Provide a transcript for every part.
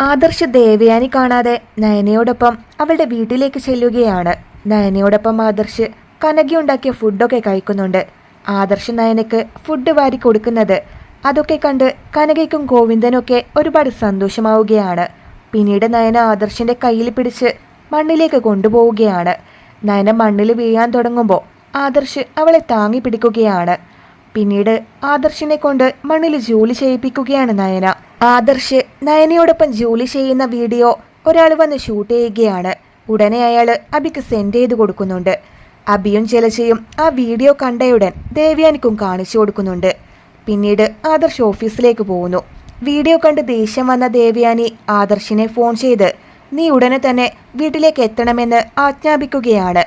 ആദർശ് ദേവയാനി കാണാതെ നയനയോടൊപ്പം അവളുടെ വീട്ടിലേക്ക് ചെല്ലുകയാണ്. നയനയോടൊപ്പം ആദർശ് കനകിയുണ്ടാക്കിയ ഫുഡൊക്കെ കഴിക്കുന്നുണ്ട്. ആദർശ് നയനക്ക് ഫുഡ് വാരി കൊടുക്കുന്നത് അതൊക്കെ കണ്ട് കനകയ്ക്കും ഗോവിന്ദനൊക്കെ ഒരുപാട് സന്തോഷമാവുകയാണ്. പിന്നീട് നയന ആദർശിന്റെ കയ്യിൽ പിടിച്ച് മണ്ണിലേക്ക് കൊണ്ടുപോവുകയാണ്. നയന മണ്ണിൽ വീഴാൻ തുടങ്ങുമ്പോൾ ആദർശ് അവളെ താങ്ങി പിടിക്കുകയാണ്. പിന്നീട് ആദർശിനെ കൊണ്ട് മണ്ണിൽ ജോലി ചെയ്യിപ്പിക്കുകയാണ് നയന. ആദർശ് നയനയോടൊപ്പം ജോലി ചെയ്യുന്ന വീഡിയോ ഒരാൾ വന്ന് ഷൂട്ട് ചെയ്യുകയാണ്. ഉടനെ അയാൾ അബിക്ക് സെൻഡ് ചെയ്ത് കൊടുക്കുന്നുണ്ട്. അബിയും ജലജയും ആ വീഡിയോ കണ്ടയുടൻ ദേവ്യാനിക്കും കാണിച്ചു കൊടുക്കുന്നുണ്ട്. പിന്നീട് ആദർശ് ഓഫീസിലേക്ക് പോകുന്നു. വീഡിയോ കണ്ട് ദേഷ്യം വന്ന ദേവ്യാനി ആദർശിനെ ഫോൺ ചെയ്ത് നീ ഉടനെ തന്നെ വീട്ടിലേക്ക് എത്തണമെന്ന് ആജ്ഞാപിക്കുകയാണ്.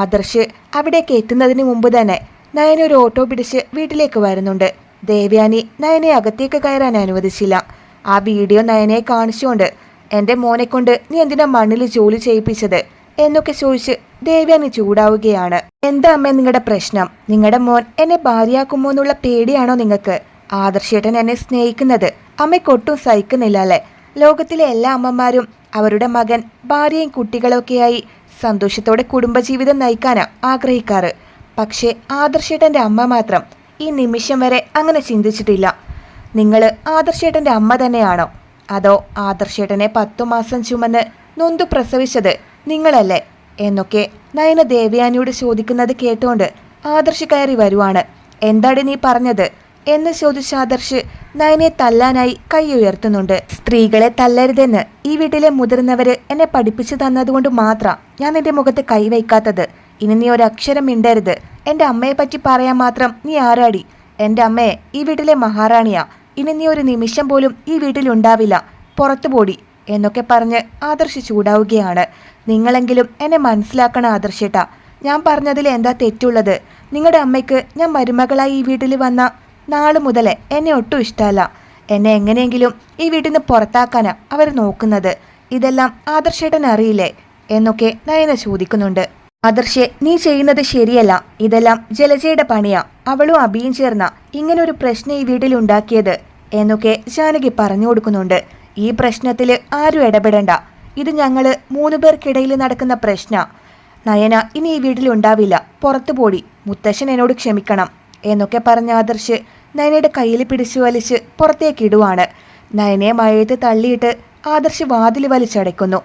ആദർശ് അവിടേക്ക് എത്തുന്നതിന് മുമ്പ് തന്നെ നയനൊരു ഓട്ടോ പിടിച്ച് വീട്ടിലേക്ക് വരുന്നുണ്ട്. ദേവയാനി നയനെ അകത്തേക്ക് കയറാൻ അനുവദിച്ചില്ല. ആ വീഡിയോ നയനെ കാണിച്ചുകൊണ്ട് എന്റെ മോനെ കൊണ്ട് നീ എന്തിനാ മണ്ണിൽ ജോലി ചെയ്യിപ്പിച്ചത്? എന്നൊക്കെ ചോദിച്ച് ദേവ്യാനി ചൂടാവുകയാണ്. എന്താ അമ്മ നിങ്ങളുടെ പ്രശ്നം? നിങ്ങളുടെ മോൻ എന്നെ ഭാര്യയാക്കുമോ എന്നുള്ള പേടിയാണോ നിങ്ങൾക്ക്? ആദർശേട്ടൻ എന്നെ സ്നേഹിക്കുന്നത് അമ്മയ്ക്കൊട്ടും സഹിക്കുന്നില്ല അല്ലേ ലോകത്തിലെ എല്ലാ അമ്മമാരും അവരുടെ മകൻ ഭാര്യയും കുട്ടികളൊക്കെയായി സന്തോഷത്തോടെ കുടുംബജീവിതം നയിക്കാനാ ആഗ്രഹിക്കാറ്. പക്ഷേ ആദർശേട്ടന്റെ അമ്മ മാത്രം ഈ നിമിഷം വരെ അങ്ങനെ ചിന്തിച്ചിട്ടില്ല. നിങ്ങൾ ആദർശേട്ടന്റെ അമ്മ തന്നെയാണോ? അതോ ആദർശേട്ടനെ പത്തു മാസം ചുമന്ന് നൊന്തു പ്രസവിച്ചത് നിങ്ങളല്ലേ? എന്നൊക്കെ നയന ദേവയാനിയോട് ചോദിക്കുന്നത് കേട്ടുകൊണ്ട് ആദർശ് കയറി വരുവാണ്. എന്താടി നീ പറഞ്ഞത്? എന്ന് ചോദിച്ച ആദർശ് നയനെ തല്ലാനായി കൈ ഉയർത്തുന്നുണ്ട്. സ്ത്രീകളെ തല്ലരുതെന്ന് ഈ വീട്ടിലെ മുതിർന്നവര് എന്നെ പഠിപ്പിച്ചു തന്നതുകൊണ്ട് മാത്രം ഞാൻ നിന്റെ മുഖത്ത് കൈവയ്ക്കാത്തത് ഇനി നീ ഒരക്ഷരം മിണ്ടരുത്. എന്റെ അമ്മയെ പറ്റി പറയാൻ മാത്രം നീ ആരാടി? എന്റെ അമ്മയെ ഈ വീട്ടിലെ മഹാറാണിയാ. ഇനി നീ ഒരു നിമിഷം പോലും ഈ വീട്ടിൽ ഉണ്ടാവില്ല. പുറത്തു പോടി എന്നൊക്കെ പറഞ്ഞ് ആദർശ് ചൂടാവുകയാണ്. നിങ്ങളെങ്കിലും എന്നെ മനസ്സിലാക്കണ ആദർശേട്ടാ. ഞാൻ പറഞ്ഞതിൽ എന്താ തെറ്റുള്ളത്? നിങ്ങളുടെ അമ്മയ്ക്ക് ഞാൻ മരുമകളായി ഈ വീട്ടിൽ വന്ന നാളു മുതലേ എന്നെ ഒട്ടും ഇഷ്ടമല്ല. എന്നെ എങ്ങനെയെങ്കിലും ഈ വീട്ടിൽ നിന്ന് പുറത്താക്കാനാ അവർ നോക്കുന്നത്. ഇതെല്ലാം ആദർശേട്ടൻ അറിയില്ലേ എന്നൊക്കെ നയന ചോദിക്കുന്നുണ്ട്. ആദർശെ നീ ചെയ്യുന്നത് ശരിയല്ല. ഇതെല്ലാം ജലജയുടെ പണിയാ. അവളും അബിയും ചേർന്ന ഇങ്ങനൊരു പ്രശ്നം ഈ വീട്ടിൽ ഉണ്ടാക്കിയത് എന്നൊക്കെ ജാനകി പറഞ്ഞു കൊടുക്കുന്നുണ്ട്. ഈ പ്രശ്നത്തിൽ ആരും ഇടപെടണ്ട. ഇത് ഞങ്ങൾ മൂന്ന് പേർക്കിടയിൽ നടക്കുന്ന പ്രശ്ന. നയന ഇനി ഈ വീട്ടിൽ ഉണ്ടാവില്ല പുറത്തു പോടി. മുത്തശ്ശൻ എന്നോട് ക്ഷമിക്കണം എന്നൊക്കെ പറഞ്ഞ ആദർശ് നയനയുടെ കയ്യിൽ പിടിച്ചു വലിച്ച് പുറത്തേക്ക് ഇടുവാണ്. നയനെ മഴയത്ത് തള്ളിയിട്ട് ആദർശ് വാതിൽ വലിച്ചടയ്ക്കുന്നു.